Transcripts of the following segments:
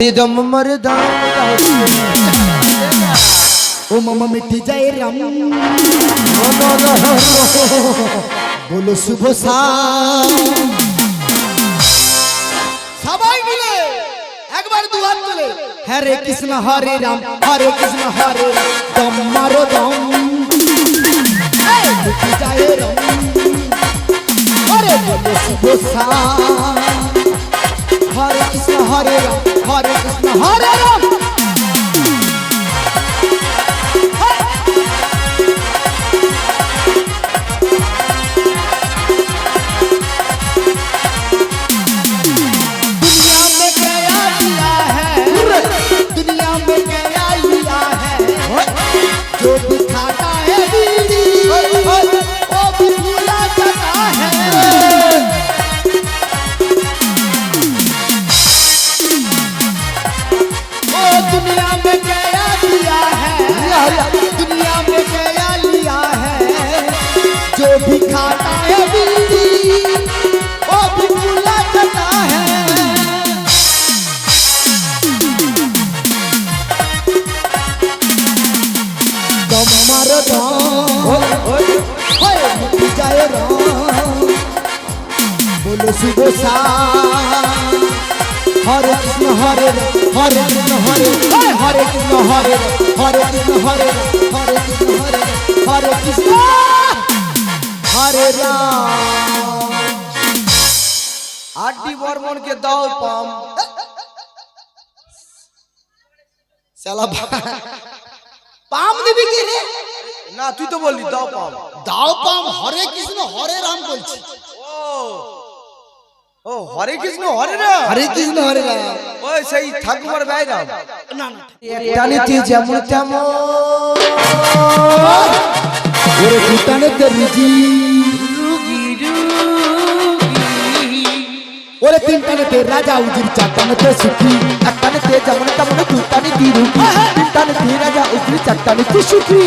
दम मरदा ও মামা মিটি যায় রাম বলো শুভ সবাই মিলে একবার দুহাত তুলে হরে কৃষ্ণ হরে রাম হরে কৃষ্ণ হরে রাম দম মারো দম এই, মিটি যায় রাম হরে বলো শুভ হরে Hare Krishna Hare Ram Hare Krishna Hare Ram Hare Hare Krishna Hare Hare Krishna Hare Hare Krishna Hare Hare Krishna Hare Hare Krishna. হরে রাম। আড্ডি বর্মনকে দাও পাম। শালা পাম দিবি কি রে? না তুই তো বললি দাও পাম। দাও পাম হরে কৃষ্ণ হরে রাম বলছি। ও হরে কৃষ্ণ হরে রাম। হরে কৃষ্ণ হরে রাম। ওই সেই ঠাকুমার বাইরাম। না না জানিতে যেমন তেমন। ওরে ভুটানে তেরিজি ওরে তিনটানেতে রাজা উজির চারটানেতে সুখী। একটানেতে যেমন তেমন দুটানে তিরুকি তিনটানেতে রাজা উঠলি চারটানেতে সুখী।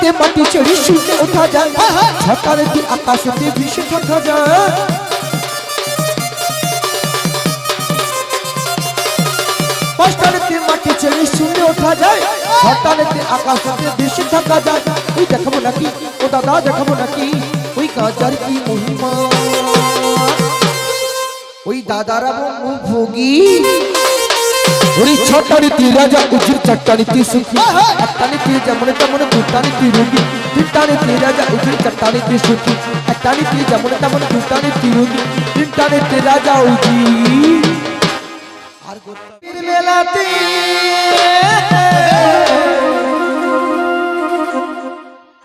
পাঁচটানেতে মাটি চড়ি শুনে ওঠা যায়। ছটানেতে আকাশেতে ভেসে থাকা যায়। পাঁচটানেতে মাটি ছেড়ে শুনে ওঠা যায়। ছটানেতে আকাশেতে ভেসে থাকা যায়। ওই দেখাবো নাকি? ও দাদা, দেখাবো নাকি? ওই গাজার কি মহিমা? ওই দাদারা ভোগী। ওই ছটানিতে রাজা উজির চারটানিতে সুখী। একটানিতে যেমন তেমন দুটানিতে রোগী। তিনটানিতে রাজা উজির চারটানিতে সুখী। একটানিতে যেমন তেমন দুটানিতে রোগী। তিনটানিতে রাজা উজির। আর গোত্রের মেলাতে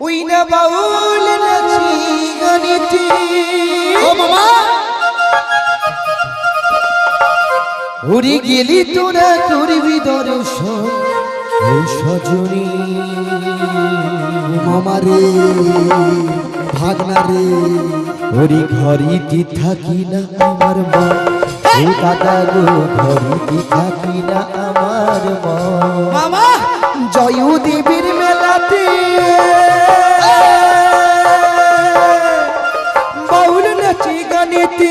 ওই না বাউল নাচি গানিটি। ও মামা। উড়ি গেলি তোরা করবি দর্শন সজনী মামা রে ভাগনা রে ওরি ঘরিটি থাকি না আমার মা? ও দাদা গো ঘরিটি থাকি না আমার মামা! জয়ু দেবীর মেলাতে। বাউল নাচি গানেতে।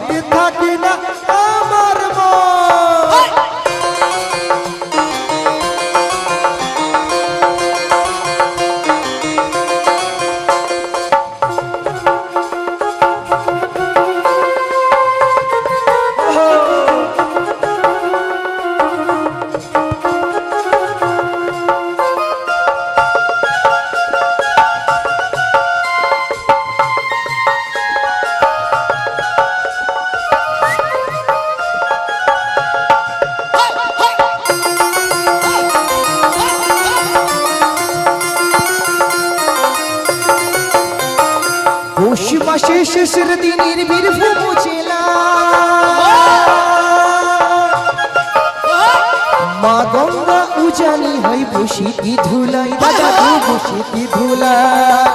হয় বসিতি ধুলাই? দাদা গো বসিতি ধুলাই?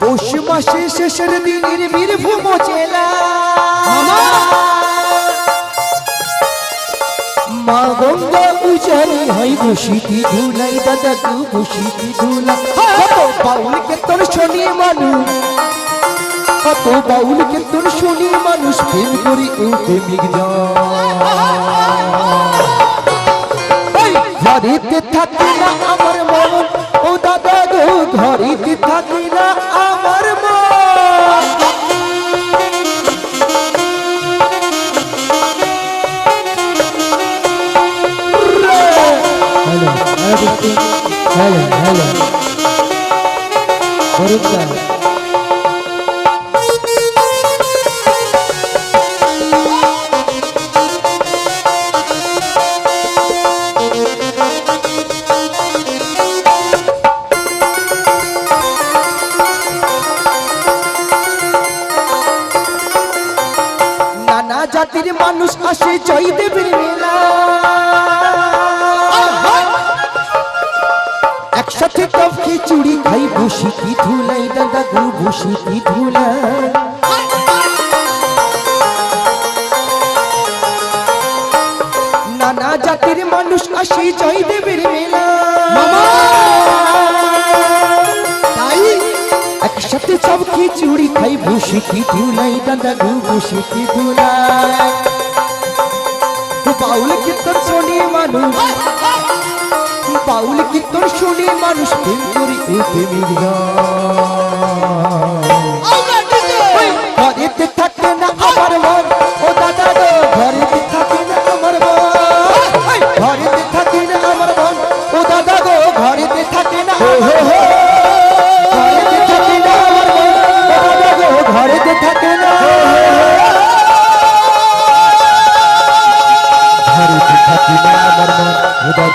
পৌষ মাসে শেষের দিনের বীরভূম জেলা। মা গঙ্গা উজানি হয় বসিতি ধুলাই? দাদা গো বসিতি ধুলাই? কত বাউলকে তোর শনি মানুষ কত বাউলকে তোর শনি মানুষ প্রেম করি প্রেমিক ঘরেতে থাকি না আমার মন ও দাদা গো ঘরেতে থাকি না আমার মন হ্যালো হ্যালো হ্যালো হ্যালো আসে জয়দেবের মেলা একসাথে টপ খিচুড়ি খাই বসি কি ধুলাই দাদা গো বসি কি ধুলাই। নানা জাতির মানুষ আসে জয়দেবের মেলা। একসাথে সব খিচুড়ি খাই বসে কি ধুলাই দাদা গো বসে কি ধুলাই। বাউল কীর্তন শুনি মানুষ। বাউল কীর্তন শুনি মানুষ প্রেম করি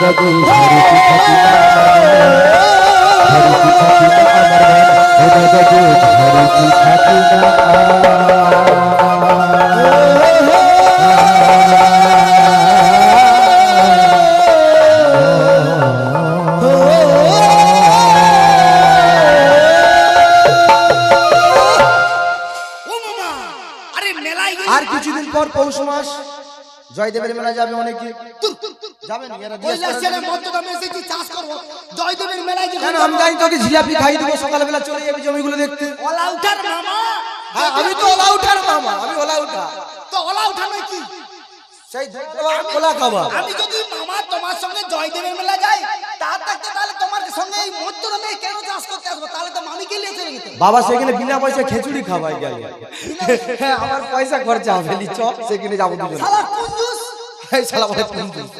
গেলে আর কিছুদিন পর পৌষ মাস। জয়দেবের মেলা যাবে অনেকে। যাবেন এরা কৈলাস ছেড়ে মধ্যদামে এসেছি চাষ করব। জয়দেবের মেলায় কেন আমি জানি তোকে জিলাপি খাই দেবো সকালবেলা চলে যাবে জমিগুলো দেখতে। ওলা উঠার মামা। হ্যাঁ আমি তো ওলা উঠার মামা আমি ওলা উঠা তো ওলা উঠানো কি? সেই ওলা খাবা আমি যদি মামা তোমার সঙ্গে জয়দেবের মেলা যাই তার থাকতে তাহলে তোমার সঙ্গে এই মধ্যদামে কেন চাষ করতে আসব? তাহলে তো মামিকে নিয়ে চলে বাবা সেখানে বিনা পয়সা খেচুড়ি খাওয়াই গেল। হ্যাঁ আমার পয়সা খরচা হবে নি চ সেখানে যাব শালা কুঞ্জুস। এই শালা বলে কুঞ্জুস।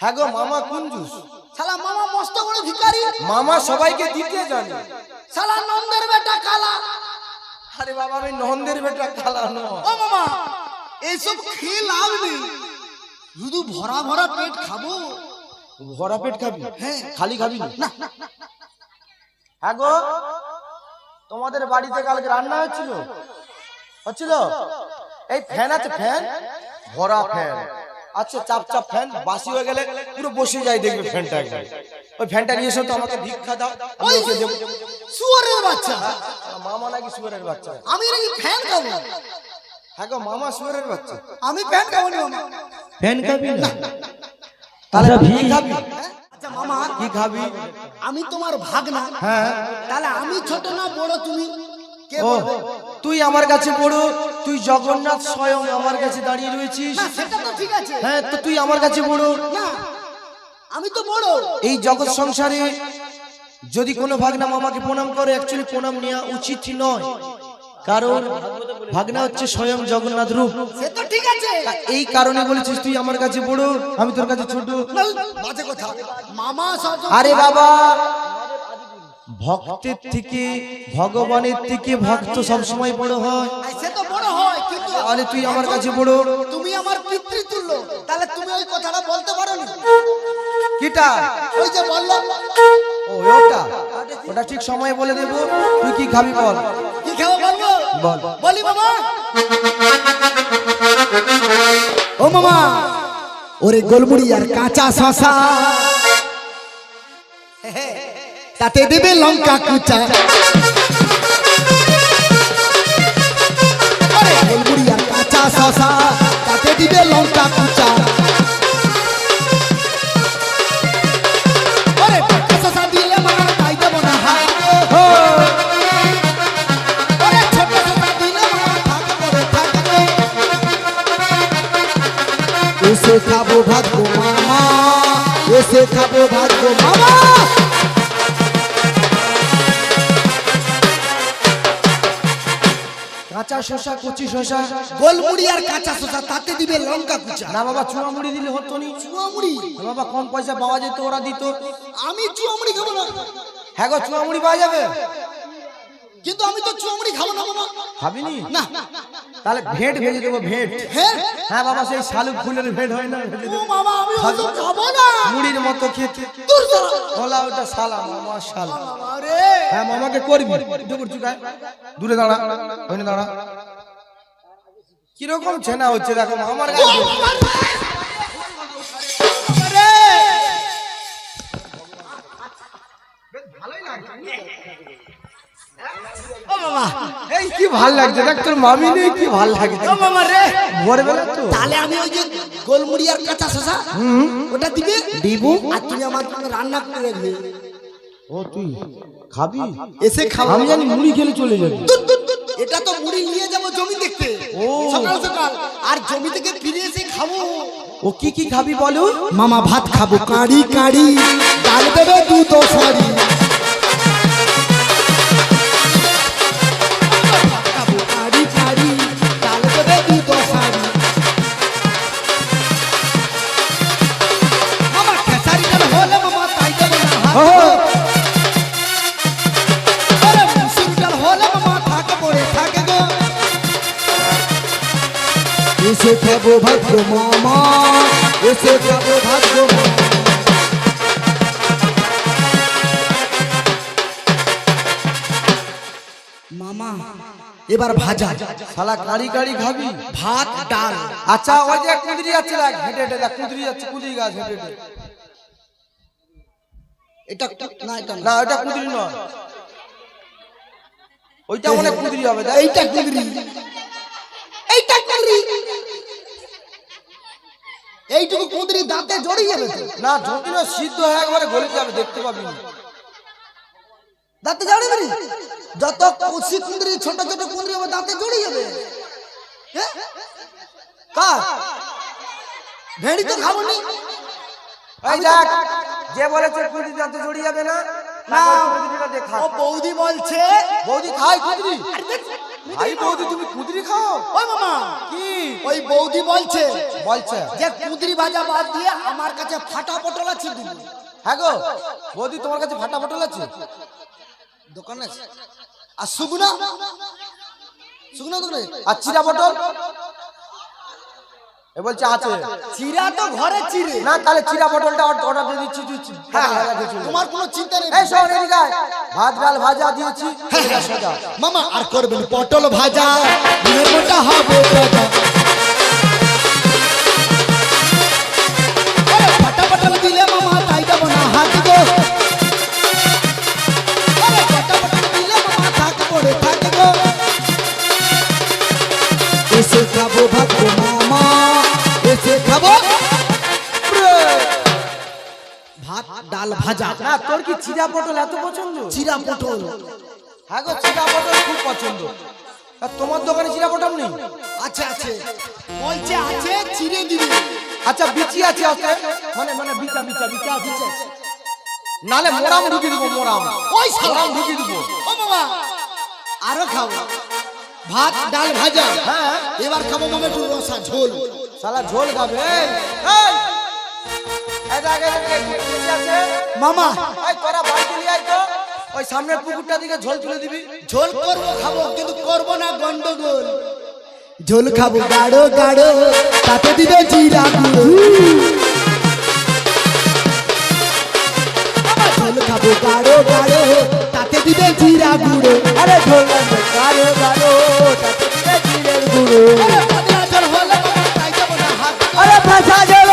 হ্যাঁ গো মামা কুঞ্জুস শালা মামা মস্ত বড় ভিখারি। মামা সবাইকে দিতে জানে। শালা নন্দের বেটা কালা। আরে বাবা আমি নন্দের বেটা কালা নয়। ও মামা এইসব খেয়ে লাভ নেই। শুধু ভরা ভরা পেট খাব। ভরা পেট খাবি? হ্যাঁ। খালি খাবি না। হ্যাঁ গো তোমাদের বাড়িতে কালকে রান্না হচ্ছিল? হচ্ছিল? এই ফ্যান আছে ফ্যান? ভরা ফ্যান। আচ্ছা চাপ চাপ ফ্যান বাসি হয়ে গেলে পুরো বসে যায় দেখবে ফ্যানটা একবার ওই ফ্যানটা নিয়ে এসো তো আমাকে ভিক্ষা দাও আমি ওকে দেবো। শুয়ারের বাচ্চা। মামা নাকি সুয়ারের বাচ্চা? আমি নাকি ফ্যান খাব? হ্যাঁ গো মামা সুয়ারের বাচ্চা। আমি ফ্যান খাব না মামা? ফ্যান খাবি না? তাহলে কি খাবি? আচ্ছা মামা কি খাবি? আমি তোমার ভাগনা। হ্যাঁ। তাহলে আমি ছোট না বড় তুমি? কে বড়? তুই আমার কাছে বড় তুই জগন্নাথ স্বয়ং আমার কাছে দাঁড়িয়ে রয়েছিস। সেটা তো ঠিক আছে। হ্যাঁ তো তুই আমার কাছে না আমি তো বড় এই জগৎ সংসারে যদি কোনো ভাগনা মামাকে প্রণাম করে অ্যাকচুয়ালি প্রণাম নেওয়া উচিত নয়। কারণ ভাগনা হচ্ছে স্বয়ং জগন্নাথ রূপ। সে তো ঠিক আছে। এই কারণে বলেছিস তুই আমার কাছে বড় আমি তোর কাছে ছোট। আরে বাবা ভক্তের থেকে ভগবানের থেকে ভক্ত সবসময় বড় হয়। সে তো বড় হয় কিন্তু তাহলে তুই আমার কাছে বড়। তুমি আমার পিতৃতুল্য। তাহলে তুমি ওই কথাটা বলতে পারো না কিটা? ওই যে বললাম ও ওটা? ওটা ঠিক সময়ে বলে দেবো। তুই কি খাবি বল? কি খাব বলব? বল। বলি মামা ও মামা ওরে গোলমুড়ি আর কাঁচা শশা তাতে দেবে লঙ্কা কুচা। কাঁচা শশা তাতে দিবে লঙ্কা কুচা। শসা কচি শসা গোলমুড়ি আর কাঁচা শশা তাতে দিবে লঙ্কা কুচা। না বাবা চুয়া মুড়ি দিলে হতো নি। চুয়ামুড়ি? মুড়ি বাবা কম পয়সা পাওয়া যেত ওরা দিত। আমি চুয়ামুড়ি খাব না। হ্যাঁ গো চুয়া মুড়ি পাওয়া যাবে? কিন্তু আমি তো চুয়ামুড়ি খাব না বাবা। খাবিনি? না। তাহলে ভেট ভেজে দেবো ভেট। হ্যাঁ হ্যাঁ বাবা সেই শালুক ফুলের ভেট হয় না মামা আমি খাব না। মুড়ির মতো খেতে। বলা ওটা শালা মামা শালা। হ্যাঁ মামাকে করবি। দুপুর চুকায়। দূরে দাঁড়া। ওখানে দাঁড়া। কীরকম ছেনা হচ্ছে দেখো আমার গায়ে মামা। এই কি ভালো লাগছে? দেখ তোর মামি নেই কি ভালো লাগছে? ও মামা রে। ভোরবেলা তো। তাহলে আমি ওই যে গোলমুড়ি আর কাঁচা শসা ওটা দিবে? দিব। আর তুমি আমার জন্য রান্না করে রাখবে। ও তুই খাবি? এসে খাব। আমি জানি মুড়ি খেলে চলে যাবি। এটা তো মুড়ি নিয়ে যাব জমি দেখতে। সকাল সকাল। আর জমি থেকে ফিরে এসে খাব। ও কি কি খাবি বলো? মামা ভাত খাব। কাড়ি কাড়ি ডাল দেবে দুধ সরি এসে খাব ভাগ্য মামা, এসে খাব ভাগ্য মামা। এবার ভাজা। শালা কাড়ি কাড়ি খাবি? ভাত, ডাল। আচ্ছা ওই যে কুঁদরি যাচ্ছে দেখ, হেঁটে হেঁটে কুঁদরি যাচ্ছে কুঁদরি গাছ, হেঁটে হেঁটে। এটা না এটা না ওটা কুঁদরি নয়। ওইটা হয় কুঁদরি হবে এইটা কুঁদরি। এইটা কুঁদরি। এইটুকু কুঁদরি দাঁতে জড়িয়ে যাবে না যদি না সিদ্ধ হয়ে একবারে গলে যাবে দেখতে পাবি না। দাঁতে জড়িয়ে যাবে যত কুচি কুঁদরি ছোট ছোট কুঁদরি হবে দাঁতে জড়িয়ে যাবে। হ্যাঁ? কার? ভেড়ি তো খাব নি এই দেখ যে বলেছে কুঁদরি যাতে জড়িয়ে যাবে না না ও বৌদি বলছে। বৌদি খাই কুঁদরি? ভাই বৌদি তুমি কুদরি খাও? ওই মামা কি? ওই বৌদি বলছে বলছে যে কুঁদরি ভাজা বাদ দিয়ে আমার কাছে ফাটা পটল আছে দিবি হ্যাঁ গো বৌদি তোমার কাছে ফাটা পটল আছে? দোকানে আর শুকনা শুকনা দোকানে আর চিরা পটল? এ বলছে আছে। চিরা তো ঘরে চিরে। না তাহলে চিরা পটলটা অর্ডার দিয়ে দিচ্ছি তুই হ্যাঁ, পটল ভাজা খেয়ে চলে যা। তোমার কোনো চিন্তা নেই। এই শোন এদিকে ভাত ডাল ভাজা দিয়েছি সোজা। মামা আর করবেন পটল ভাজা। মোটা হবে চিরা পটল এত পছন্দ? চিরা পটল। হ্যাঁ গো চিরা পটল খুব পছন্দ। আর তোমার দোকানে চিরা পটল নেই? আচ্ছা আছে। বলছে আছে চিড়ে দিবি। আচ্ছা বিচি আছে আছে। মানে মানে বিচা বিচা বিচা আছে নালে মোরাম ঢুকিয়ে দেবো মোরাম। ওই শালা। মোরাম ঢুকিয়ে দেবো। ও বাবা। আরও খাব ভাত ডাল ভাজা। হ্যাঁ। এবার খাব মামা একটু রসা ঝোল। শালা ঝোল খাবে। এই, এই! এই দেখ, আছে। মামা। এই তোরা বাড়িতে নিয়ে আয় তো। ওই সামনের পুকুরটা দিকে ঝোল তুলে দিবি। ঝোল করব খাব কিন্তু করব না গন্ডগোল। ঝোল খাব গাঢ় গাঢ় তাতে দিবে জিরা গুঁড়ো ঝোল খাব গাঢ় গাঢ় তাতে দিবে জিরা গুঁড়ো আরে ঝোল গাঢ় গাঢ় তাতে দিবে জিরের গুঁড়ো। আরে পাতলা ঝোল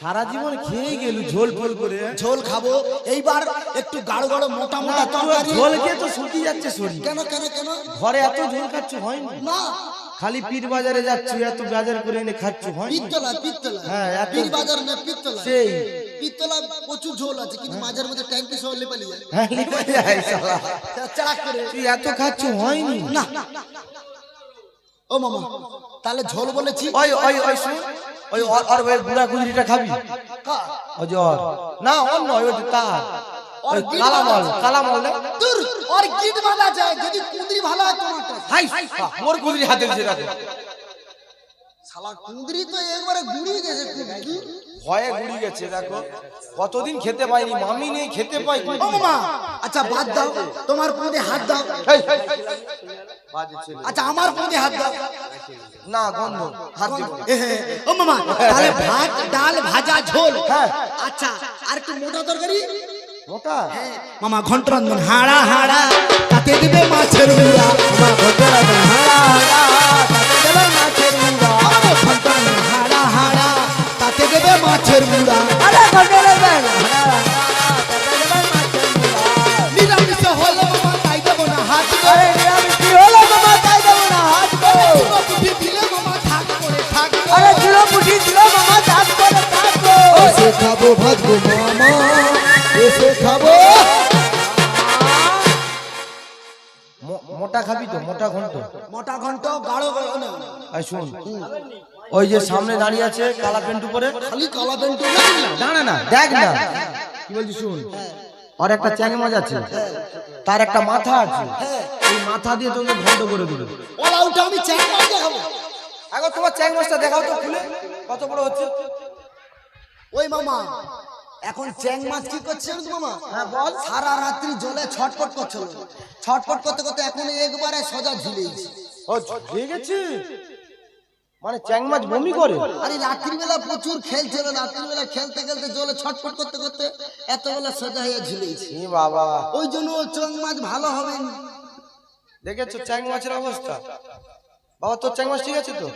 সারা জীবন খেয়ে গেলু ঝোল ফোল করে। ঝোল খাব। এইবার একটু গাঢ় গাঢ় মোটা মোটা তরকারি। ঝোল খেয়ে তো শুকিয়ে যাচ্ছে শরীর। কেন কেন কেন? ঘরে এত ঝোল খাচ্ছ হয়নি না? খালি পীর বাজারে যাচ্ছি এত বাজার করে এনে খাচ্ছ হয়নি পিত্তলা পিত্তলা। হ্যাঁ, পীর বাজার না পিত্তলা। সেই। পিত্তলা প্রচুর ঝোল আছে কিন্তু মাঝের মধ্যে ট্যাঙ্কি সহ লেপালি যায়। হ্যাঁ লিখে যায় করে। তুই এত খাচ্ছ হয়নি না। ও মামা তাহলে ঝোল বলেছি ওই ওই ওই শুন ওই ওর ওই বুড়া কুঁদরিটা খাবি কা? ওই যে ওর না ওর নয় ওই যে তার ওই ওর কালামল কালামল দূর ওর গিট বাঁধা যায় যদি কুঁদরি ভালো হয় তোমারটা হাই মোর কুঁদরি হাতে দিছে রাখো শালা কুঁদরি তো একবারে গুড়িয়ে গেছে কুঁদরি ভয়ে গুড়ি গেছে দেখো কতদিন খেতে পাইনি মামি নেই খেতে পাই আচ্ছা বাদ দাও তোমার পদে হাত দাও। আচ্ছা আমার পদে হাত দাও। না গন্ধ হাত দিব ও মামা তাহলে ভাত ডাল ভাজা ঝোল। হ্যাঁ। আচ্ছা আর একটু মোটা তরকারি? মোটা? মামা ঘন্টরঞ্জন হাড়া হাড়া তাতে দিবে মাছের মুড়া আমার ঘণ্টা লাগবে হাড়া হাড়া তাতে দেবে মাছের মুড়া ঘন্টরঞ্জন হাড়া হাড়া তাতে দেবে মাছের মুড়া আরে ঘণ্টা লাগবে হাড়া হাড়া তাতে দেবে মাছের মুড়া নিরামিষ হলো মামা তাই দেবো না হাত গো খাব মামা এসে খাব। মোটা খাবি তো মোটা ঘন্ট। মোটা ঘন্ট গাঢ় গাঢ় না শুন ওই যে সামনে দাঁড়িয়ে আছে কালা পেন্টু পরে খালি কালা প্যান্ট দাঁড়া না। দেখ না। কি বলছি শুন? আর একটা চ্যাং মাছ আছে। তার একটা মাথা আছে। এই মাথা দিয়ে তোকে ঘন্ট করে দিবে ওলা উঠে আমি চ্যাং মাছ দেখাবো। এখন তোমার চ্যাং মাছটা দেখাও তো খুলে। কত বড় হচ্ছে? ওই মামা এখন চ্যাং মাছ কি করছে মামা? হ্যাঁ বল। সারা রাত্রি জলে ছটফট করছে ছটফট করতে করতে এখন একবারে সোজা ঝুলেছি ও ঝুলিয়ে গেছে? মানে চ্যাং মাছ বমি করে? আরে রাত্রিবেলা প্রচুর খেলছিল রাত্রিবেলা খেলতে খেলতে জলে ছটফট করতে করতে এতবেলা সোজা হয়ে ঝুলেছি বাবা। ওই জন্য চ্যাং মাছ ভালো হবে না। দেখেছ চ্যাং মাছের অবস্থা? বাবা তোর চ্যাং মাছ ঠিক আছে তো?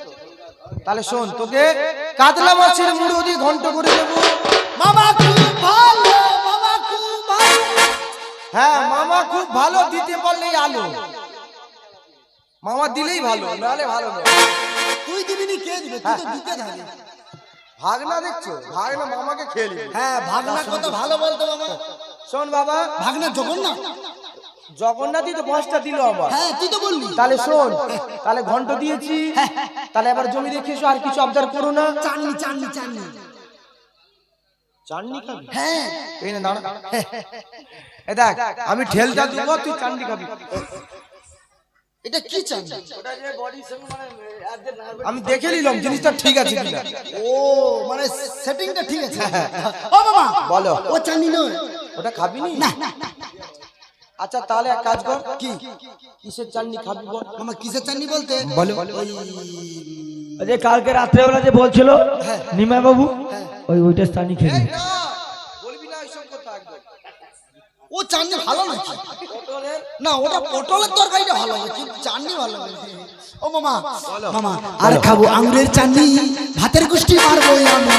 তাহলে শোন তোকে কাতলা মাছের মুড়ো দিয়ে ঘন্ট করে দেবো। মামা খুব ভালো মামা খুব ভালো। হ্যাঁ মামা খুব ভালো দিতে পারলেই আলো। মামা দিলেই ভালো নাহলে ভালো না তুই দিবি নি কে দিবে? তুই তো দিতে থাকি। ভাগনা দেখছ? ভাগনা মামাকে খেয়ে নিবে। হ্যাঁ ভাগনা কত ভালো বলতো মামা। শোন বাবা। ভাগনা জগন্নাথ জগন্নাথই তো পাঁচটা দিল আমার হ্যাঁ তুই তো বললি। তাহলে শোন তাহলে ঘন্ট দিয়েছি তাহলে এবার জমি রেখে এসো আর কিছু আবদার করো না। চাননি চাননি চাননি। চাননি খাবি? হ্যাঁ। এই না দাঁড়া। এ দেখ আমি ঠেলটা দেবো তুই চাননি খাবি। এটা কি চাননি? আমি দেখে নিলাম জিনিসটা ঠিক আছে কিনা। ও মানে সেটিংটা ঠিক আছে। ও বাবা বলো। ও চাননি নয়। ওটা খাবি না না। আচ্ছা তাহলে এক কাজ কর। কি? কিসের চাননি খাবি বল? মামা কিসের চাননি বলতে? বলো যে কালকে রাত্রেবেলা যে বলছিল নিমাই বাবু ওই ওইটা স্থানীয় খেয়ে না। বলবি না এইসব কথা একদম। ও চাননি ভালো নাকি? না ওটা পটলের তরকারিটা ভালো কিন্তু চাননি ভালো ও মামা মামা আর খাব আঙুরের চাননি ভাতের গুষ্টি মারবো আমি।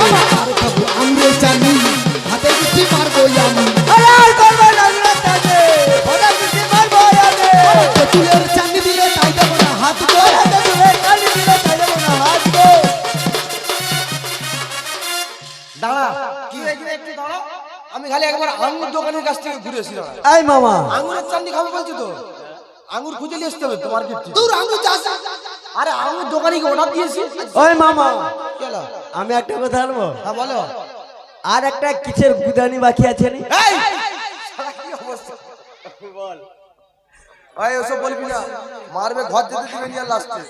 মামা, আর খাব আঙুরের চাননি। আমি একবার আঙুর দোকানের কাছ থেকে ঘুরে এই মামা। আঙুরের চাননি খাব বলছি তো? আঙুর খুঁজে নিয়ে আসতে হবে তো মার্কেট থেকে তোর আঙুর চাষ। আরে আঙুর দোকানিকে অর্ডার দিয়েছি? ওই মামা কি আমি একটা কথা বলব? হ্যাঁ বলো। আর একটা কিসের গুদানি বাকি আছে নি? এই! শালা কি অবস্থা? বল ভাই ওসব বলবি না। মারবে ঘর যেতে দিবে নিয়ে লাস্টে।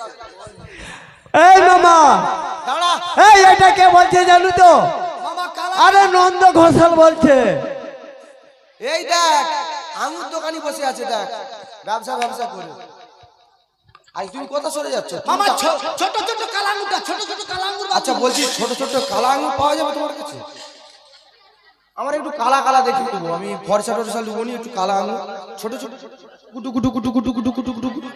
এই মামা। দাঁড়া। এই এটা কে বলছে জানো তো? কালা আরে নন্দ ঘোষাল বলছে। এই দেখ আঙুর দোকানি বসে আছে দেখ। ব্যবসা ব্যবসা করে। আই তুমি কোথা সরে যাচ্ছ? মামা ছোট ছোট কালাঙ্গুরটা ছোট ছোট কালাঙ্গুর আচ্ছা বলছি ছোট ছোট কালা আঙুর পাওয়া যাবে তোমার কাছে? আমার একটু কালা কালা দেখে দেবো আমি ফরসা টরসা লুবো নি একটু কালা আঙুর। ছোট ছোট। কুটু কুটু কুটু কুটু কুটু কুটু কুটু কুটু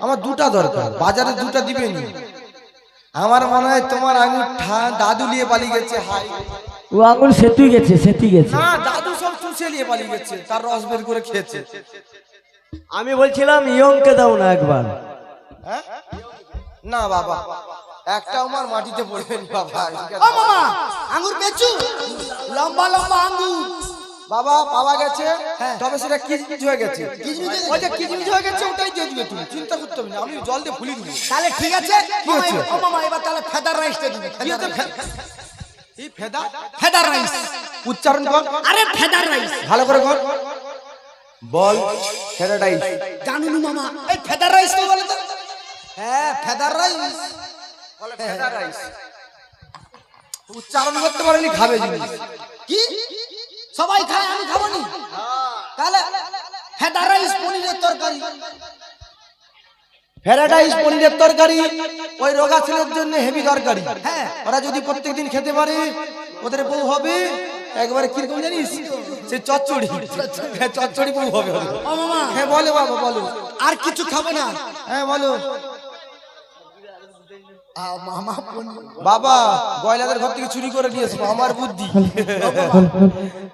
আমার দুটা দরকার বাজারে দুটা দিবে নি। আমার মনে হয় তোমার আঙুর ঠা- দাদু নিয়ে পালিয়ে গেছে হাই। ও আঙুল সেতুই গেছে সেতুই গেছে। না দাদু সব চুষে নিয়ে পালিয়ে গেছে তার রস বের করে খেয়েছে। আমি বলছিলাম ইয়ংকে দাও না একবার। হ্যাঁ? না বাবা একটা আমার মাটিতে পড়বেন বাবা ও মামা আঙ্গুর পেছু লম্বা লম্বা আঙ্গুর বাবা পাওয়া গেছে তবে সেটা কিচমিচ হয়ে গেছে। ওই যে কিচমিচ হয়ে গেছে ওটাই দিয়ে দিবে তুমি চিন্তা করতে হবে না আমি জল দিয়ে ফুলি দিবি। তাহলে ঠিক আছে ও মামা এবার তাহলে ফেদার রাইসটা দিবি কি ফেদা? ফেদার রাইস। উচ্চারণ কর। আরে ফেদার রাইস। ভালো করে কর। বল। ফেরাটাইস জানুনি মামা এই ফেদার রাইস তো বলে তো। হ্যাঁ ফেদার রাইস। ফেদা রাইস। উচ্চারণ করতে পারেনি খাবে জিনিস। কি? সবাই খায় আমি খাব নি? তাহলে ফেদার রাইস পনিরের তরকারি। ফেরাটাইস পনিরের তরকারি ওই রোগা ছেলের জন্য হেভি তরকারি। হ্যাঁ। ওরা যদি প্রত্যেকদিন খেতে পারে ওদের বউ হবে একবারে কীরকম জানিস? সে চচ্চড়ি। হ্যাঁ, চচ্চড়ি বউ হবে হ্যাঁ বলো বাবা বলো। আর কিছু খাব না? হ্যাঁ বলো। বাবা গয়লাদের ঘর থেকে চুরি করে নিয়ে এসবো আমার বুদ্ধি।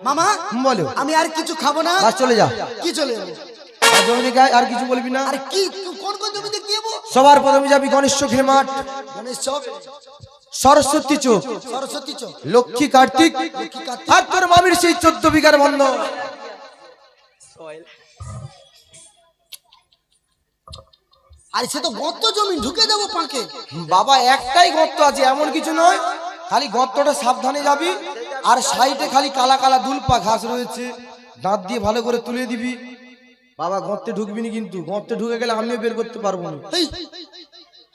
মামা বলো। আমি আর কিছু খাব না? চলে যা। কি চলে যাব? জমিতে গায়ে আর কিছু বলবি না? আরে কি তুই কোন কোন জমিতে কি সবার প্রথমে যাবি গণেশ চোখের মাঠ। গণেশ চক সরস্বতী চোখ। সরস্বতী চক লক্ষ্মী কার্তিক লক্ষ্মী কার্তিক। আর তোর মামির সেই চোদ্দ বিঘার বন্ধ। আর সে তো গত জমি ঢুকে দেবো পাঁকে। বাবা একটাই গর্ত আছে এমন কিছু নয়। খালি গর্তটা সাবধানে যাবি আর সাইডে খালি কালা কালা দুলপা ঘাস রয়েছে। দাঁত দিয়ে ভালো করে তুলে দিবি। বাবা গর্তে ঢুকবি না কিন্তু গর্তে ঢুকে গেলে আমিও বের করতে পারব না।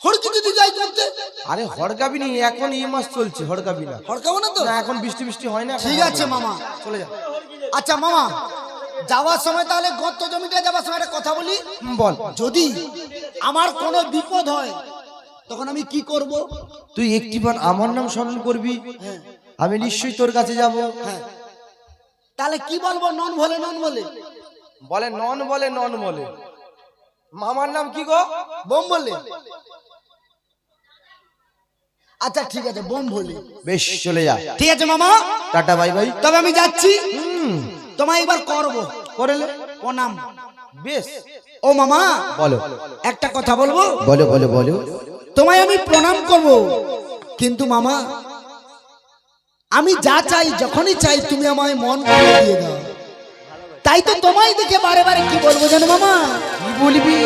হড়কি যদি যাই করতে আরে হড়কাবি নি এখন এই মাস চলছে হড়কাবি না। হড়কাবো না তো? না এখন বৃষ্টি বৃষ্টি হয় না ঠিক আছে মামা। চলে যা। আচ্ছা মামা যাওয়ার সময় তাহলে গত জমিটা যাওয়ার সময় একটা কথা বলি? বল। যদি আমার কোনো বিপদ হয় তখন আমি কি করব? তুই একটিবার আমার নাম স্মরণ করবি। হ্যাঁ। আমি নিশ্চয়ই তোর কাছে যাব। হ্যাঁ। তাহলে কি বলব? নন বলে নন বলে। বলে নন বলে নন বলে। মামার নাম কি গো? বোম বলে। আচ্ছা ঠিক আছে বোম বলে। বেশ চলে যা। ঠিক আছে মামা। Tata bye bye. তবে আমি যাচ্ছি। তোমায় এবার করব। করেলে? প্রণাম। বেশ। ও মামা। বলো। একটা কথা বলব? বলো বলো বলো। তোমায় আমি প্রণাম করব। কিন্তু মামা আমি যা চাই যখনই চাই তুমি আমায় মন করে দিয়ে দাও। তাই তো তোমায় দেখে বারে বারে কি বলব জানো মামা? কি বলবি?